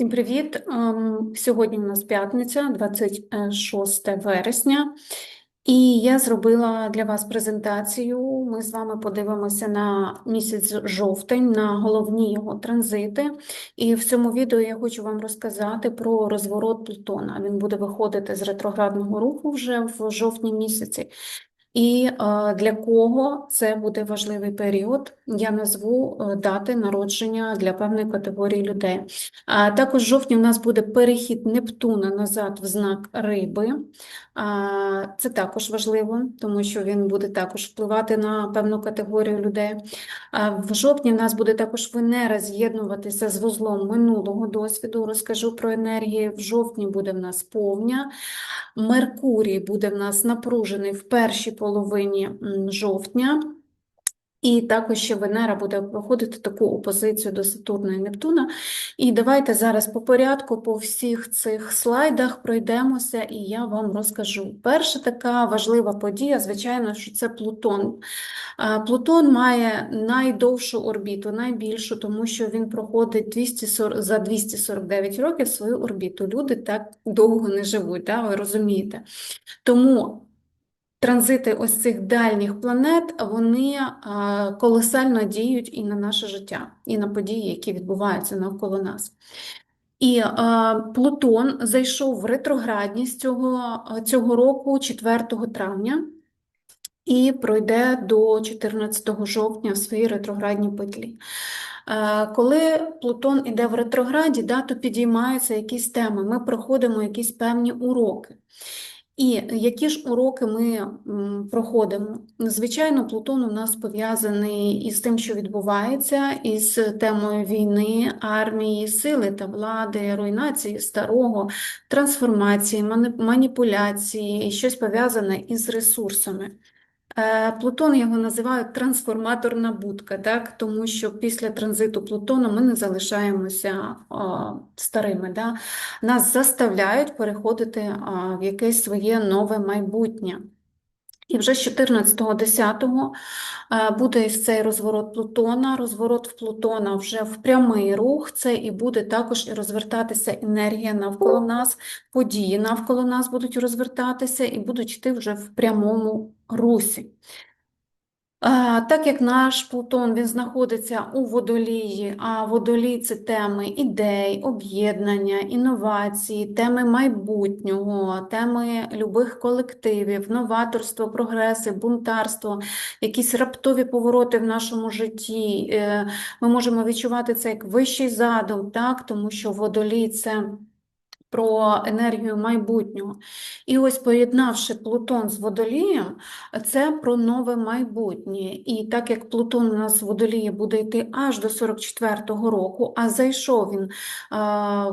Всім привіт! Ем, Сьогодні у нас п'ятниця, 26 вересня, і я зробила для вас презентацію. Ми з вами подивимося на місяць жовтень, на головні його транзити. І в цьому відео я хочу вам розказати про розворот Плутона. Він буде виходити з ретроградного руху вже в жовтні місяці. І е, для кого це буде важливий період, я назву е, дати народження для певної категорії людей. А також в жовтні у нас буде перехід Нептуна назад в знак Риби. Це також важливо, тому що він буде також впливати на певну категорію людей. А В жовтні в нас буде також Венера з'єднуватися з вузлом минулого досвіду. Розкажу про енергії. В жовтні буде в нас повня. Меркурій буде в нас напружений в першій половині жовтня. І також ще Венера буде виходити таку опозицію до Сатурна і Нептуна. І давайте зараз по порядку по всіх цих слайдах пройдемося, і я вам розкажу. Перша така важлива подія, звичайно, що це Плутон. Плутон має найдовшу орбіту, найбільшу, тому що він проходить 240, за 249 років свою орбіту. Люди так довго не живуть, да, ви розумієте. Тому транзити ось цих дальніх планет, вони колосально діють і на наше життя, і на події, які відбуваються навколо нас. І а, Плутон зайшов в ретроградність цього, цього року, 4 травня, і пройде до 14 жовтня в своїй ретроградній петлі. Е, Коли Плутон іде в ретрограді, да, то підіймаються якісь теми, ми проходимо якісь певні уроки. І які ж уроки ми проходимо? Звичайно, Плутон у нас пов'язаний із тим, що відбувається, із темою війни, армії, сили та влади, руйнації старого, трансформації, маніпуляції, щось пов'язане із ресурсами. Е, Плутон його називають трансформаторна будка, так? Тому що після транзиту Плутона ми не залишаємося а, старими. Да? Нас заставляють переходити а, в якесь своє нове майбутнє. І вже з 14.10 е, буде цей розворот Плутона. Розворот в Плутона вже в прямий рух. Це і буде також і розвертатися енергія навколо нас, події навколо нас будуть розвертатися і будуть йти вже в прямому русі. Так як наш Плутон він знаходиться у водолії, а водолій це теми ідей, об'єднання, інновації, теми майбутнього, теми любих колективів, новаторство, прогреси, бунтарство, якісь раптові повороти в нашому житті. Е, Ми можемо відчувати це як вищий задум, так? тому що водолій це про енергію майбутнього. І ось поєднавши Плутон з Водолієм, це про нове майбутнє. І так як Плутон у нас в Водолії буде йти аж до 44-го року, а зайшов він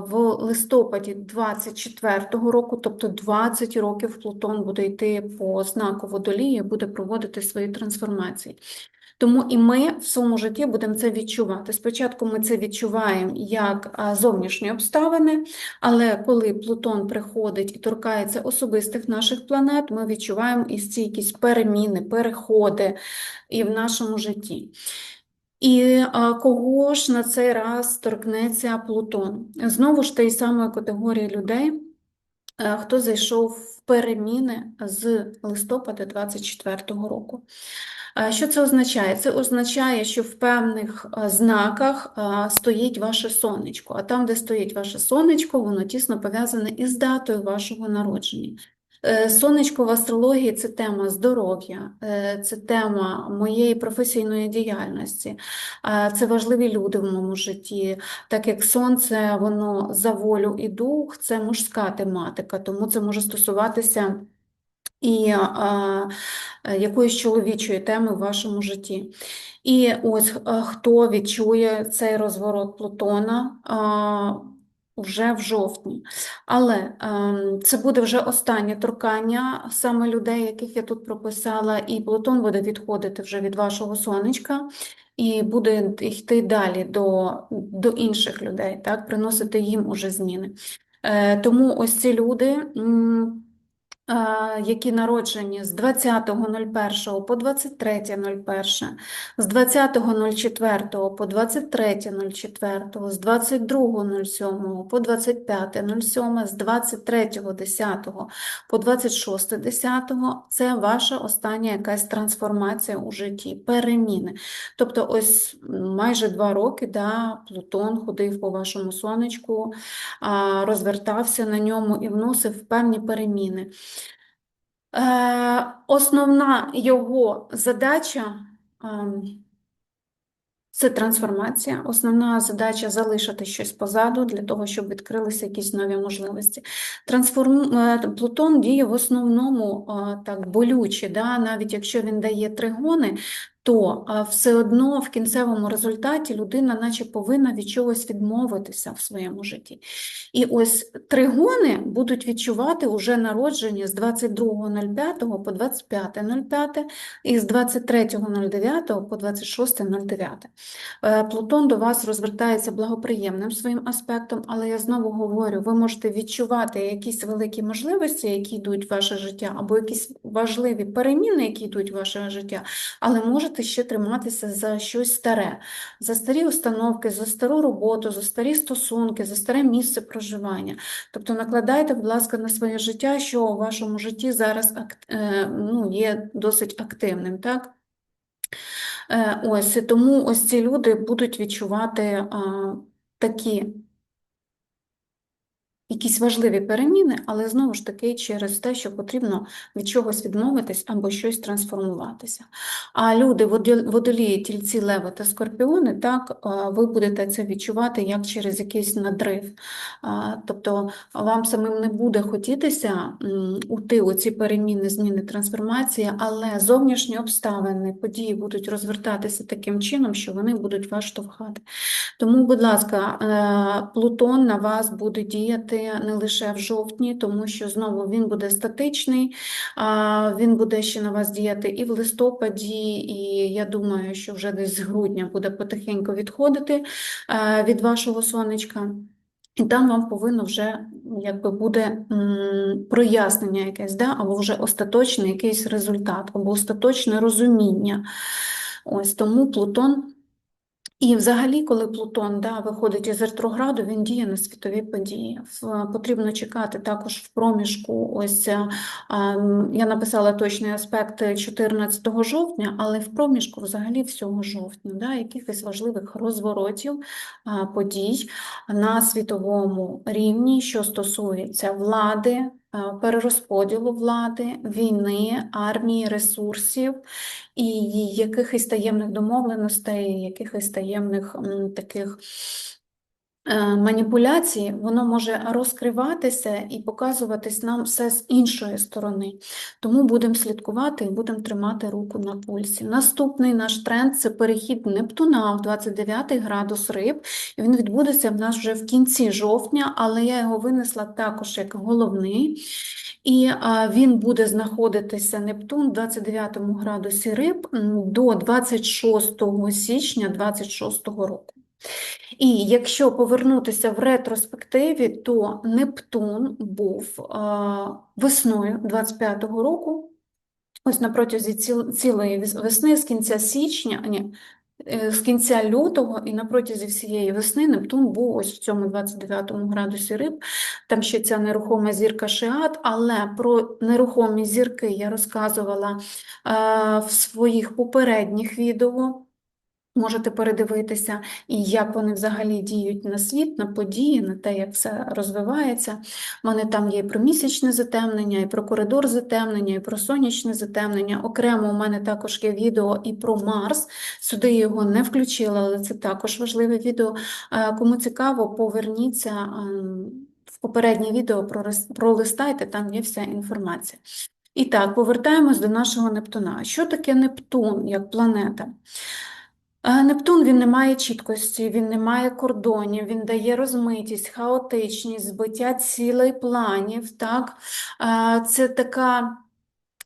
в листопаді 24-го року, тобто 20 років Плутон буде йти по знаку Водолії, буде проводити свої трансформації. Тому і ми в своєму житті будемо це відчувати. Спочатку ми це відчуваємо як зовнішні обставини, але коли Плутон приходить і торкається особистих наших планет, ми відчуваємо і якісь переміни, переходи і в нашому житті. І кого ж на цей раз торкнеться Плутон? Знову ж тієї самої категорії людей, е, хто зайшов в переміни з листопада 24-го року. Що це означає? Це означає, що в певних е, знаках е, стоїть ваше сонечко, а там, де стоїть ваше сонечко, воно тісно пов'язане із датою вашого народження. Е, Сонечко в астрології це тема здоров'я, це тема моєї професійної діяльності, це важливі люди в моєму житті. Так як сонце, воно за волю і дух, це мужська тематика, тому це може стосуватися і а, е, якоїсь чоловічої теми в вашому житті. І ось а, хто відчує цей розворот Плутона а, вже в жовтні. Але ем, це буде вже останнє торкання саме людей, яких я тут прописала, і Плутон буде відходити вже від вашого сонечка. І буде йти далі до, до інших людей, так, приносити їм уже зміни. Е, тому ось ці люди. е, які народжені з 20.01 по 23.01, з 20.04 по 23.04, з 22.07 по 25.07, з 23.10 по 26.10 – це ваша остання якась трансформація у житті, переміни. Тобто ось майже два роки да, Плутон ходив по вашому сонечку, розвертався на ньому і вносив певні переміни. Е, Основна його задача ем, це трансформація. Основна задача залишити щось позаду для того, щоб відкрилися якісь нові можливості. Трансформ... е, Плутон діє в основному е, так болюче, да? навіть якщо він дає тригони, то все одно в кінцевому результаті людина наче повинна від чогось відмовитися в своєму житті. І ось тригони будуть відчувати уже народжені з 22.05 по 25.05 і з 23.09 по 26.09. Е, Плутон до вас розвертається благоприємним своїм аспектом, але я знову говорю, ви можете відчувати якісь великі можливості, які йдуть в ваше життя, або якісь важливі переміни, які йдуть в ваше життя, але можете ще триматися за щось старе, за старі установки, за стару роботу, за старі стосунки, за старе місце проживання. Тобто накладайте, будь ласка, на своє життя, що у вашому житті зараз е, ну, є досить активним, так? Е, Ось, тому ось ці люди будуть відчувати такі якісь важливі переміни, але знову ж таки через те, що потрібно від чогось відмовитись або щось трансформуватися. А люди, водо- водолії, тільці, леви та скорпіони, так, ви будете це відчувати як через якийсь надрив. Тобто вам самим не буде хотітися уйти у ці переміни, зміни, трансформації, але зовнішні обставини, події будуть розвертатися таким чином, що вони будуть вас штовхати. Тому, будь ласка, е, Плутон на вас буде діяти не лише в жовтні, тому що знову він буде статичний, він буде ще на вас діяти і в листопаді, і я думаю, що вже десь з грудня буде потихеньку відходити е, від вашого сонечка. І там вам повинно вже якби буде прояснення якесь, да? або вже остаточний якийсь результат, або остаточне розуміння. Ось тому Плутон. І взагалі, коли Плутон да, виходить із ретрограду, він діє на світові події. Потрібно чекати також в проміжку. Ось е, а, м, я написала точний аспект 14 жовтня, але в проміжку взагалі всього жовтня, да, якихось важливих розворотів, подій на світовому рівні, що стосується влади, перерозподілу влади, війни, армії, ресурсів і якихось таємних домовленостей, якихось таємних таких е, маніпуляцій, воно може розкриватися і показуватись нам все з іншої сторони. Тому будемо слідкувати і будемо тримати руку на пульсі. Наступний наш тренд це перехід Нептуна в 29 градус риб. І Він відбудеться в нас вже в кінці жовтня, але я його винесла також як головний. І а, він буде знаходитися Нептун в 29 градусі риб до 26 січня 26 року. І якщо повернутися в ретроспективі, то Нептун був весною 25-го року, ось на протязі цілої весни, з кінця січня, ні, е, з кінця лютого і на протязі всієї весни Нептун був ось в цьому 29 градусі риб. Там ще ця нерухома зірка Шиат, але про нерухомі зірки я розказувала в своїх попередніх відео. Можете передивитися, і як вони взагалі діють на світ, на події, на те, як все розвивається. У мене там є і про місячне затемнення, і про коридор затемнення, і про сонячне затемнення. Окремо у мене також є відео і про Марс. Сюди його не включила, але це також важливе відео. Е, Кому цікаво, поверніться ем, в попереднє відео, пролистайте, там є вся інформація. І так, повертаємось до нашого Нептуна. Що таке Нептун як планета? Нептун він не має чіткості, він не має кордонів, він дає розмитість, хаотичність, збиття цілей планів. Так? Це така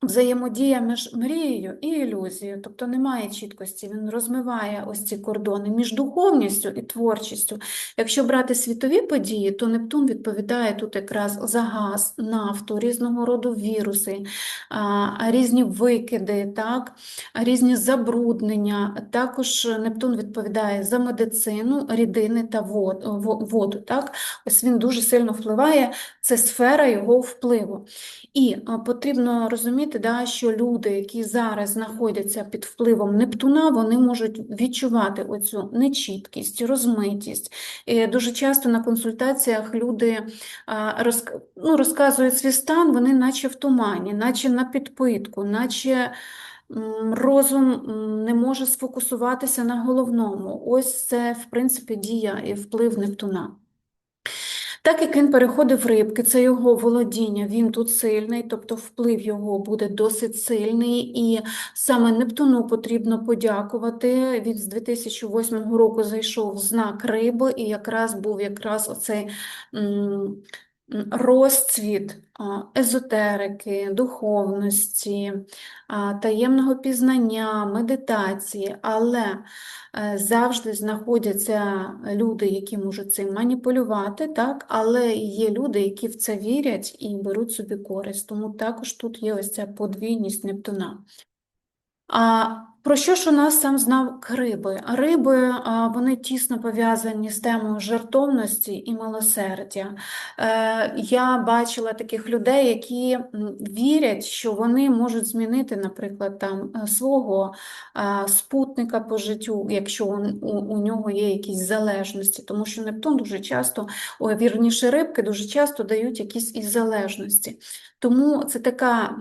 взаємодія між мрією і ілюзією, тобто немає чіткості, він розмиває ось ці кордони між духовністю і творчістю. Якщо брати світові події, то Нептун відповідає тут якраз за газ, нафту, різного роду віруси, різні викиди, так, різні забруднення. Також Нептун відповідає за медицину, рідини та воду. Так? Ось він дуже сильно впливає, це сфера його впливу. І потрібно розуміти, да, що люди, які зараз знаходяться під впливом Нептуна, вони можуть відчувати оцю нечіткість, розмитість. І Дуже часто на консультаціях люди роз, ну, розказують свій стан, вони наче в тумані, наче на підпитку, наче. Розум не може сфокусуватися на головному. Ось це, в принципі, дія і вплив Нептуна. Так як він переходив рибки, це його володіння, він тут сильний, тобто вплив його буде досить сильний, і саме Нептуну потрібно подякувати. Він з 2008 року зайшов в знак риби, і якраз був якраз оцей розцвіт езотерики, духовності, таємного пізнання, медитації, але е, завжди знаходяться люди, які можуть цим маніпулювати, так? але є люди, які в це вірять і беруть собі користь. Тому також тут є ось ця подвійність Нептуна. А про що ж у нас сам знав риби? Риби вони тісно пов'язані з темою жертовності і милосердя. Е, я бачила таких людей, які вірять, що вони можуть змінити, наприклад, там е, свого спутника по життю, якщо у нього є якісь залежності, тому що Нептун дуже часто, вірніше рибки дуже часто дають якісь із залежності. Тому це така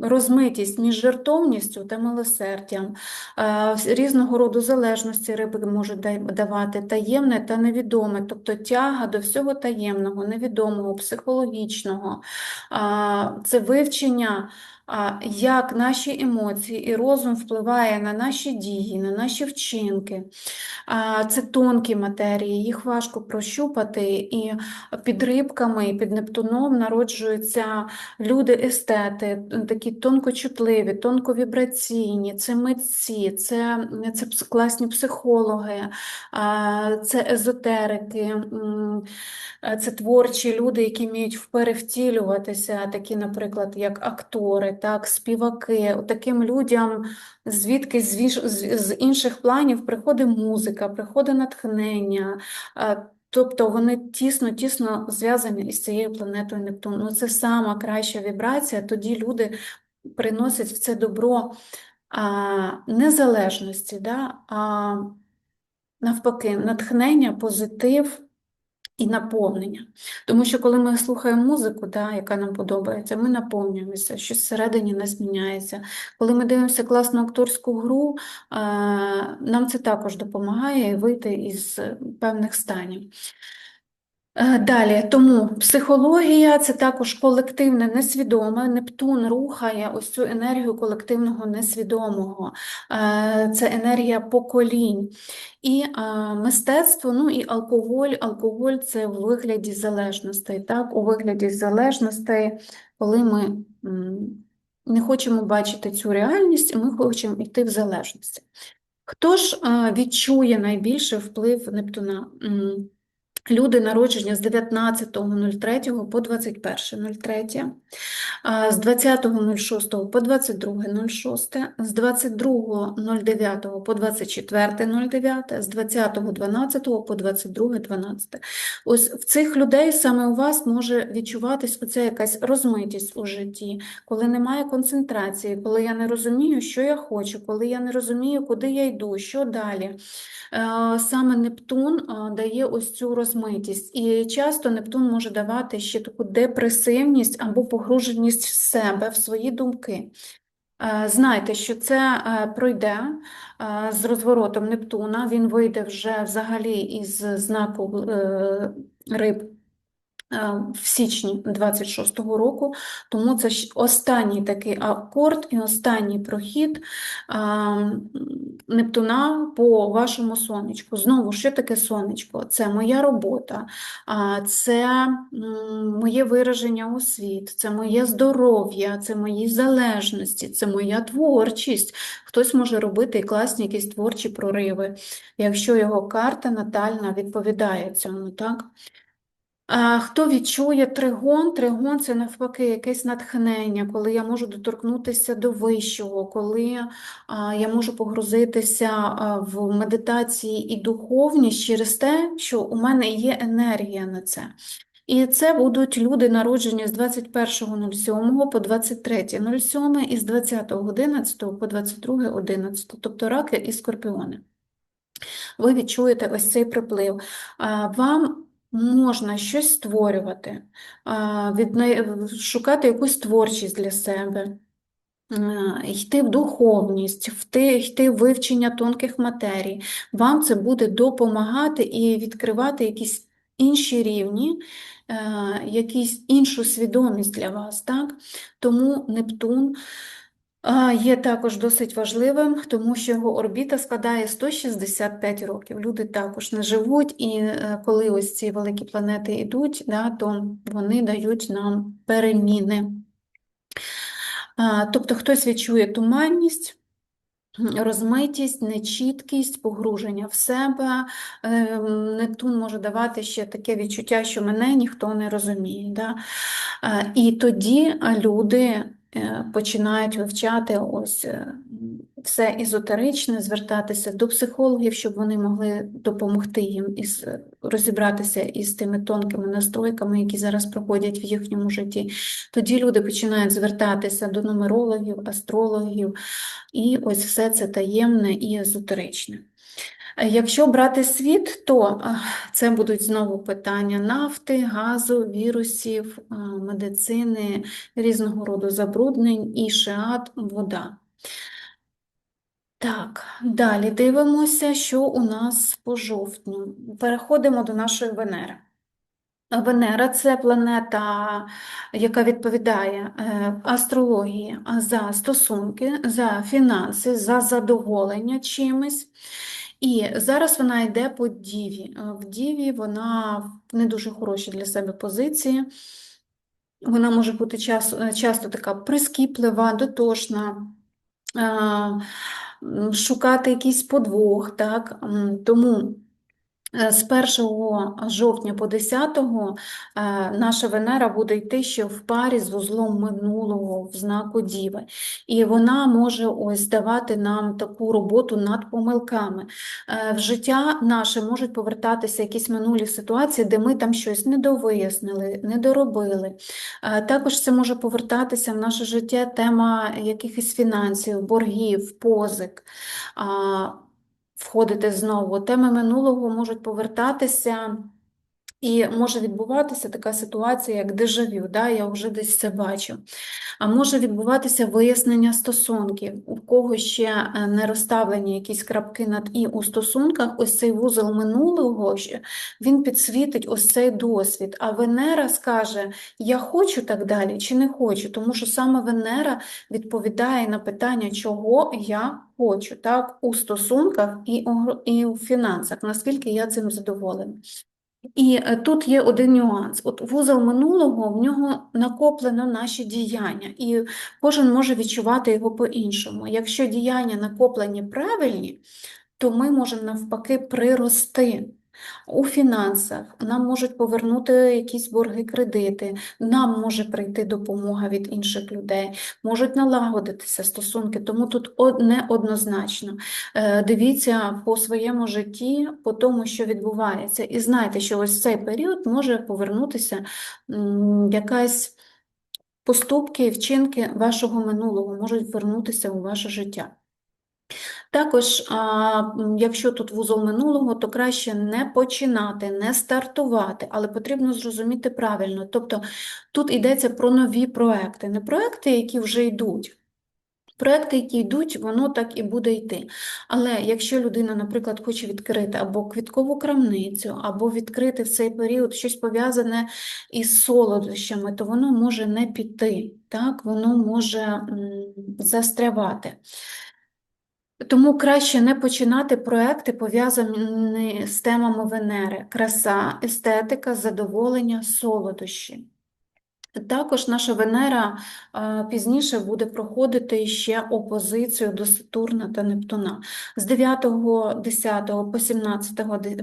розмитість між жертовністю та милосердям, е, різного роду залежності риби можуть давати таємне та невідоме, тобто тяга до всього таємного, невідомого, психологічного, це вивчення. Як наші емоції і розум впливає на наші дії, на наші вчинки. Це тонкі матерії, їх важко прощупати, і під рибками, під Нептуном народжуються люди-естети, такі тонкочутливі, тонковібраційні, це митці, це, це класні психологи, це езотерики, це творчі люди, які вміють вперевтілюватися, такі, наприклад, як актори, так, співаки. Таким людям звідки з інших планів приходить музика, приходить натхнення. Тобто вони тісно-тісно зв'язані із цією планетою Нептун. Ну, Це сама краща вібрація, тоді люди приносять в це добро а, незалежності, да, а навпаки, натхнення, позитив і наповнення. Тому що коли ми слухаємо музику, да, яка нам подобається, ми наповнюємося, щось всередині нас міняється. Коли ми дивимося класну акторську гру, нам це також допомагає вийти із певних станів. Е, далі, тому психологія це також колективне несвідоме. Нептун рухає ось цю енергію колективного несвідомого, е, це енергія поколінь. І а, мистецтво, ну і алкоголь. Алкоголь це в вигляді залежностей. Так? У вигляді залежностей, коли ми не хочемо бачити цю реальність, ми хочемо йти в залежності. Хто ж відчує найбільший вплив Нептуна? Люди народження з 19.03 по 21.03, з 20.06 по 22.06, з 22.09 по 24.09, з 20.12 по 22.12. Ось в цих людей саме у вас може відчуватись оця якась розмитість у житті, коли немає концентрації, коли я не розумію, що я хочу, коли я не розумію, куди я йду, що далі. Е, саме Нептун дає ось цю розмитість, і часто Нептун може давати ще таку депресивність або погруженість в себе, в свої думки. Е, знайте, що це пройде з розворотом Нептуна, він вийде вже взагалі із знаку риб. е, в січні 26-го року, тому це ж останній такий акорд і останній прохід а, Нептуна по вашому сонечку. Знову, що таке сонечко? Це моя робота, це моє вираження у світ, це моє здоров'я, це мої залежності, це моя творчість. Хтось може робити класні якісь творчі прориви, якщо його карта натальна відповідає цьому, так? Хто відчує тригон? Тригон це навпаки якесь натхнення, коли я можу доторкнутися до вищого, коли я можу погрузитися в медитації і духовність через те, що у мене є енергія на це. І це будуть люди, народжені з 21.07 по 23.07 і з 20.11 по 22.11, тобто раки і скорпіони ви відчуєте ось цей приплив. Вам можна щось створювати, шукати якусь творчість для себе. Йти в духовність, йти в вивчення тонких матерій. Вам це буде допомагати і відкривати якісь інші рівні, якісь іншу свідомість для вас. Так? Тому Нептун Є також досить важливим, тому що його орбіта складає 165 років. Люди також не живуть, і е, коли ось ці великі планети йдуть, да, то вони дають нам переміни. Тобто хтось відчує туманність, розмитість, нечіткість, погруження в себе. Ем, Нептун може давати ще таке відчуття, що мене ніхто не розуміє. Да? І тоді люди починають вивчати ось е, все езотеричне, звертатися до психологів, щоб вони могли допомогти їм із, розібратися із тими тонкими настройками, які зараз проходять в їхньому житті. Тоді люди починають звертатися до нумерологів, астрологів, і ось все це таємне і езотеричне. Якщо брати світ, то е, це будуть знову питання нафти, газу, вірусів, е, медицини, різного роду забруднень, і шеат, вода. Так, далі дивимося, що у нас по жовтню. Переходимо до нашої Венери. Венера це планета, яка відповідає е, астрології за стосунки, за фінанси, за задоволення чимось. І зараз вона йде по Діві. Е, В Діві вона в не дуже хороші для себе позиції. Вона може бути час, е, часто така прискіплива, дотошна, е, шукати якийсь подвох, так? Тому з 1 жовтня по 10 е, наша Венера буде йти ще в парі з вузлом минулого в знаку Діви. І вона може ось давати нам таку роботу над помилками. Е, В життя наше можуть повертатися якісь минулі ситуації, де ми там щось недовияснили, недоробили. Е, Також це може повертатися в наше життя тема якихось фінансів, боргів, позик. Входити знову. Теми минулого можуть повертатися. І може відбуватися така ситуація, як дежавю, да? я вже десь це бачу. А може відбуватися вияснення стосунків, у кого ще е, не розставлені якісь крапки над і у стосунках, ось цей вузол минулого, він підсвітить ось цей досвід. А Венера скаже, я хочу так далі чи не хочу, тому що саме Венера відповідає на питання, чого я хочу, так, у стосунках і у фінансах, наскільки я цим задоволена. І е, тут є один нюанс. От вузол минулого, в нього накоплено наші діяння, і кожен може відчувати його по-іншому. Якщо діяння накоплені правильні, то ми можемо навпаки прирости у фінансах, нам можуть повернути якісь борги, кредити, нам може прийти допомога від інших людей, можуть налагодитися стосунки, тому тут неоднозначно. Е, Дивіться по своєму житті, по тому, що відбувається, і знайте, що ось цей період може повернутися якась поступки, вчинки вашого минулого можуть вернутися у ваше життя. Також, якщо тут вузол минулого, то краще не починати, не стартувати, але потрібно зрозуміти правильно. Тобто тут йдеться про нові проекти, не проекти, які вже йдуть. Проекти, які йдуть, воно так і буде йти. Але якщо людина, наприклад, хоче відкрити або квіткову крамницю, або відкрити в цей період щось пов'язане із солодощами, то воно може не піти, так? Воно може застрявати. Тому краще не починати проекти, пов'язані з темами Венери: краса, естетика, задоволення, солодощі. Також наша Венера е, пізніше буде проходити ще опозицію до Сатурна та Нептуна. З 9.10 по 17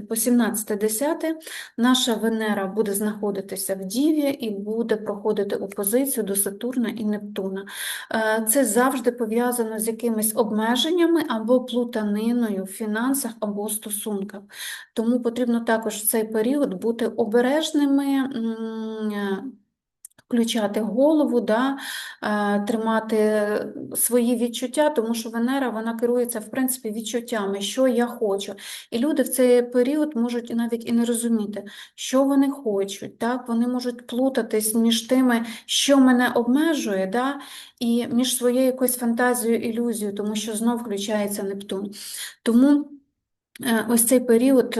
по 17.10 наша Венера буде знаходитися в Діві і буде проходити опозицію до Сатурна і Нептуна. Е, Це завжди пов'язано з якимись обмеженнями або плутаниною в фінансах або стосунках. Тому потрібно також в цей період бути обережними. Е, включати голову, да, е, тримати свої відчуття, тому що Венера вона керується в принципі відчуттями, що я хочу. І люди в цей період можуть навіть і не розуміти, що вони хочуть. Так? Вони можуть плутатись між тими, що мене обмежує, да, і між своєю якоюсь фантазією, ілюзією, тому що знов включається Нептун. Тому е, ось цей період.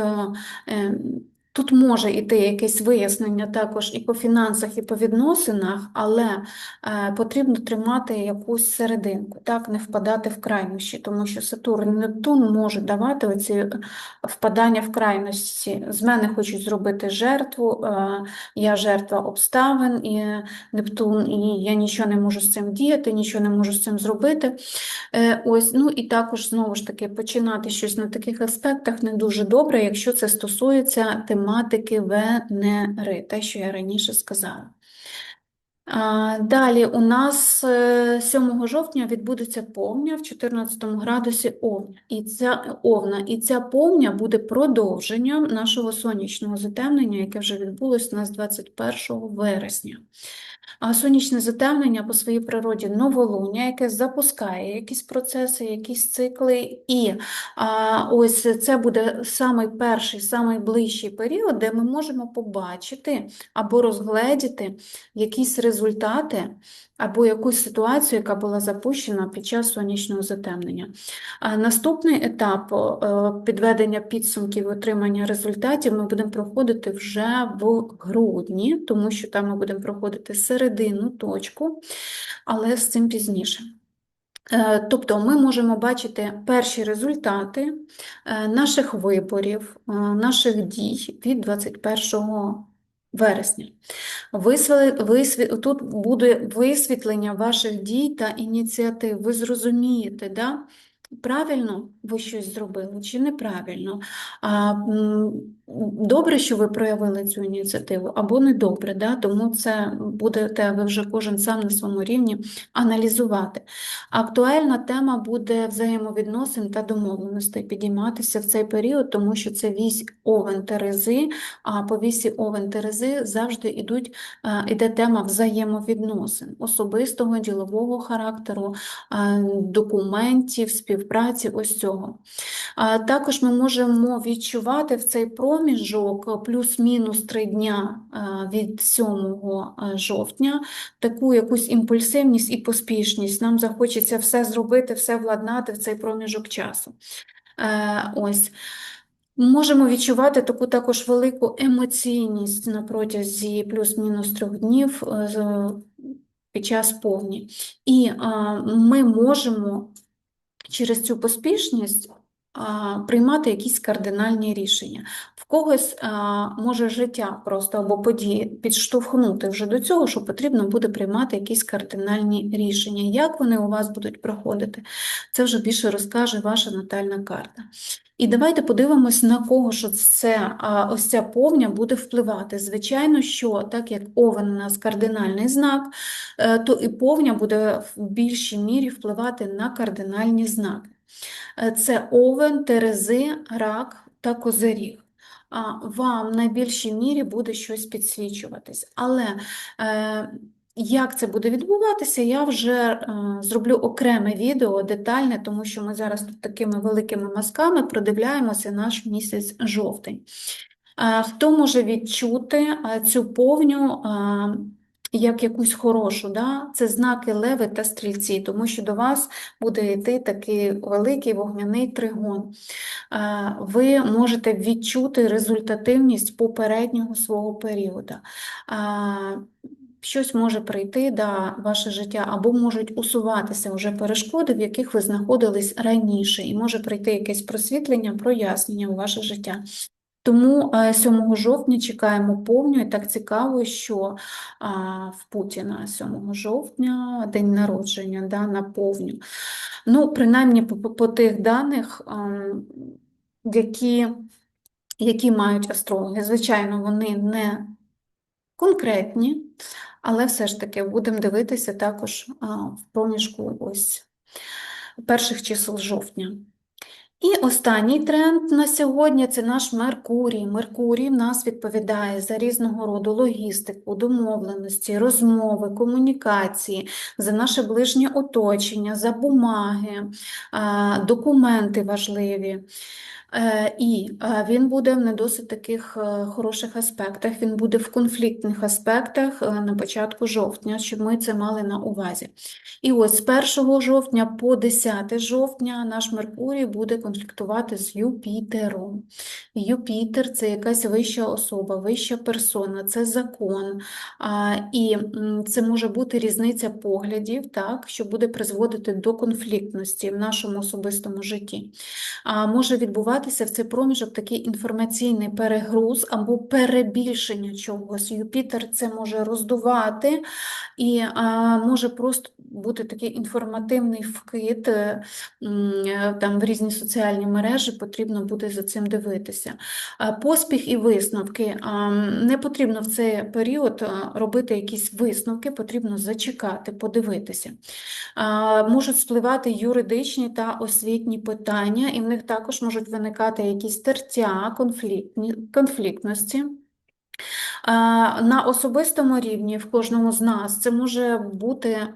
Тут може йти якесь вияснення також і по фінансах, і по відносинах, але е, потрібно тримати якусь серединку, так, не впадати в крайнощі, тому що Сатурн і Нептун можуть давати оці е, впадання в крайності. З мене хочуть зробити жертву, е, я жертва обставин, і Нептун, і я нічого не можу з цим діяти, нічого не можу з цим зробити. Ось, ну і також знову ж таки починати щось на таких аспектах не дуже добре, якщо це стосується тематики Венери, те, що я раніше сказала. Далі у нас е, 7 жовтня відбудеться повня в 14 градусі Овна. І ця, Овна. І ця повня буде продовженням нашого сонячного затемнення, яке вже відбулось у нас 21 вересня. Сонячне затемнення по своїй природі новолуння, яке запускає якісь процеси, якісь цикли. І а, ось це буде самий перший, самий ближчий період, де ми можемо побачити або розгледіти якісь результати, або якусь ситуацію, яка була запущена під час сонячного затемнення. А наступний етап е, підведення підсумків і отримання результатів ми будемо проходити вже в грудні, тому що там ми будемо проходити середину точку, але з цим пізніше. Е, Тобто ми можемо бачити перші результати е, наших виборів, е, наших дій від 21 вересня. Тут буде висвітлення ваших дій та ініціатив. Ви зрозумієте, да? правильно ви щось зробили чи неправильно. Добре, що ви проявили цю ініціативу, або не добре, да? тому це будете ви вже кожен сам на своєму рівні аналізувати. Актуальна тема буде взаємовідносин та домовленостей підійматися в цей період, тому що це вісь Овен Терези, а по вісі Овен Терези завжди ідуть, е, іде тема взаємовідносин, особистого, ділового характеру, е, документів, співпраці, ось цього. Також ми можемо відчувати в цей проміжок плюс-мінус три дня е, від 7 жовтня таку якусь імпульсивність і поспішність. Нам захочеться все зробити, все владнати в цей проміжок часу. Е, Ось. Можемо відчувати таку також велику емоційність на протязі плюс-мінус трьох днів е, під час повні. І ми можемо через цю поспішність приймати якісь кардинальні рішення. В когось може життя просто або події підштовхнути вже до цього, що потрібно буде приймати якісь кардинальні рішення. Як вони у вас будуть проходити, це вже більше розкаже ваша натальна карта. І давайте подивимось, на кого ж це, ось ця повня буде впливати. Звичайно, що так як овен у нас кардинальний знак, е, то і повня буде в більшій мірі впливати на кардинальні знаки. Е, Це овен, терези, рак та козиріг. Вам на більшій мірі буде щось підсвічуватись. Але е, як це буде відбуватися, я вже е, зроблю окреме відео детальне, тому що ми зараз тут такими великими мазками продивляємося наш місяць жовтень. Е, Хто може відчути е, цю повню е, як якусь хорошу, да? це знаки леви та стрільці, тому що до вас буде йти такий великий вогняний тригон. Ви можете відчути результативність попереднього свого періоду. Щось може прийти до ваше життя, або можуть усуватися вже перешкоди, в яких ви знаходились раніше, і може прийти якесь просвітлення, прояснення у ваше життя. Тому е, 7 жовтня чекаємо повню, і так цікаво, що в Путіна 7 жовтня день народження да, на повню. Ну, принаймні по, по- по тих даних, ем, які, які мають астрологи, звичайно, вони не конкретні, але все ж таки будемо дивитися також в проміжку ось перших чисел жовтня. І останній тренд на сьогодні це наш Меркурій. Меркурій в нас відповідає за різного роду логістику, домовленості, розмови, комунікації, за наше ближнє оточення, за бумаги, документи важливі. Е, І е, він буде в не досить таких е, хороших аспектах, він буде в конфліктних аспектах на початку жовтня, щоб ми це мали на увазі. І ось з 1 жовтня по 10 жовтня наш Меркурій буде конфліктувати з Юпітером. Юпітер це якась вища особа, вища персона, це закон. І це може бути різниця поглядів, так, що буде призводити до конфліктності в нашому особистому житті. Може відбуватися в цей проміжок такий інформаційний перегруз або перебільшення чогось. Юпітер це може роздувати і а, може просто бути такий інформативний вкид е, там в різні соціальні мережі, потрібно буде за цим дивитися. Поспіх і висновки. Не потрібно в цей період робити якісь висновки, потрібно зачекати, подивитися. Можуть спливати юридичні та освітні питання, і в них також можуть виникати якісь тертя, конфліктності. На особистому рівні в кожному з нас це може бути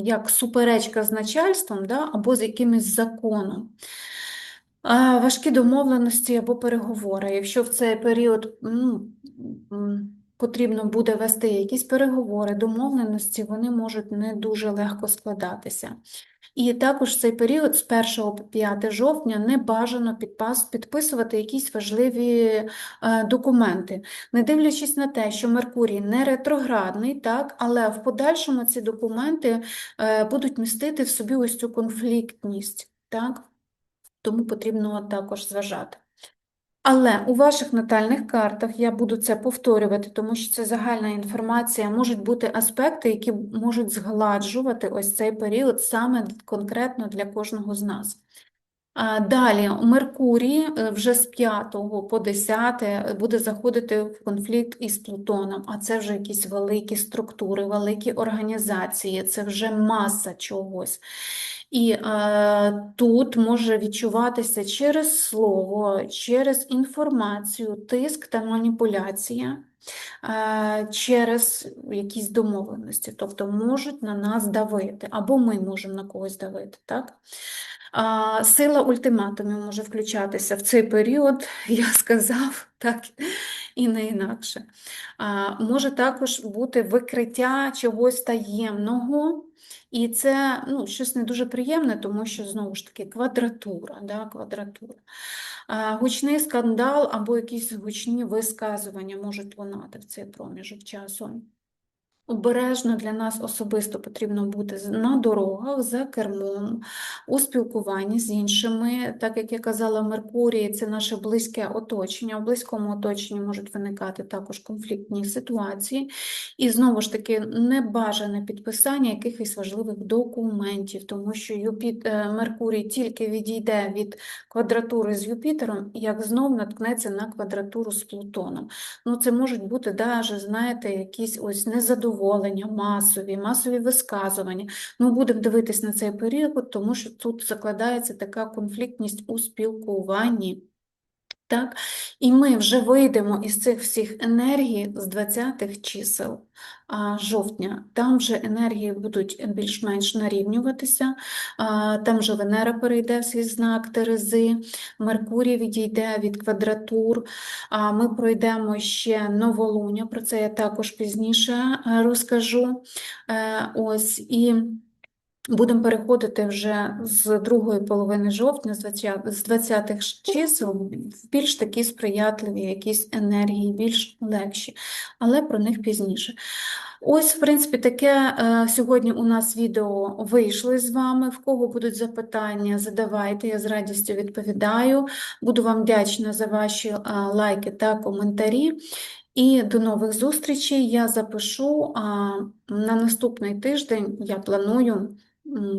як суперечка з начальством да, або з якимось законом. Важкі домовленості або переговори. Якщо в цей період ну, потрібно буде вести якісь переговори, домовленості, вони можуть не дуже легко складатися. І також цей період з 1 по 5 жовтня не бажано підпас- підписувати якісь важливі е, документи, не дивлячись на те, що Меркурій не ретроградний, так, але в подальшому ці документи е, будуть містити в собі ось цю конфліктність, так? Тому потрібно також зважати. Але у ваших натальних картах я буду це повторювати, тому що це загальна інформація. Можуть бути аспекти, які можуть згладжувати ось цей період саме конкретно для кожного з нас. Далі Меркурій е, вже з 5 по 10 буде заходити в конфлікт із Плутоном, а це вже якісь великі структури, великі організації, це вже маса чогось. І е, тут може відчуватися через слово, через інформацію, тиск та маніпуляція е, через якісь домовленості, тобто можуть на нас давити, або ми можемо на когось давити. Так? Сила ультиматумів може включатися в цей період, я сказав, так і не інакше. Може також бути викриття чогось таємного, і це ну, щось не дуже приємне, тому що знову ж таки квадратура. Да, квадратура. Гучний скандал або якісь гучні висказування можуть лунати в цей проміжок часу. Обережно для нас особисто потрібно бути на дорогах, за кермом, у спілкуванні з іншими. Так як я казала, Меркурій це наше близьке оточення. У близькому оточенні можуть виникати також конфліктні ситуації. І знову ж таки, небажане підписання якихось важливих документів, тому що Юпіт... е, Меркурій тільки відійде від квадратури з Юпітером, як знов наткнеться на квадратуру з Плутоном. Ну, це можуть бути даже, знаєте, якісь ось незадоволення, масові, масові висказування. Ну, будемо дивитись на цей період, тому що тут закладається така конфліктність у спілкуванні. Так? І ми вже вийдемо із цих всіх енергій з 20-х чисел жовтня. Там вже енергії будуть більш-менш нарівнюватися, там вже Венера перейде в свій знак Терези, Меркурій відійде від квадратур, а ми пройдемо ще новолуння, про це я також пізніше е, розкажу. Е, Ось і. Будемо переходити вже з другої половини жовтня, з 20 з 20-х чисел, в більш такі сприятливі якісь енергії, більш легші, але про них пізніше. Ось, в принципі, таке е, сьогодні у нас відео вийшло з вами. В кого будуть запитання, задавайте, я з радістю відповідаю. Буду вам вдячна за ваші е, лайки та коментарі. І до нових зустрічей. Я запишу на наступний тиждень. Я планую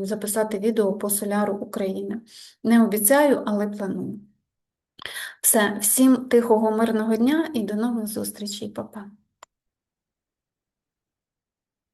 записати відео по соляру України. Не обіцяю, але планую. Все, всім тихого, мирного дня і до нових зустрічей, Па-па.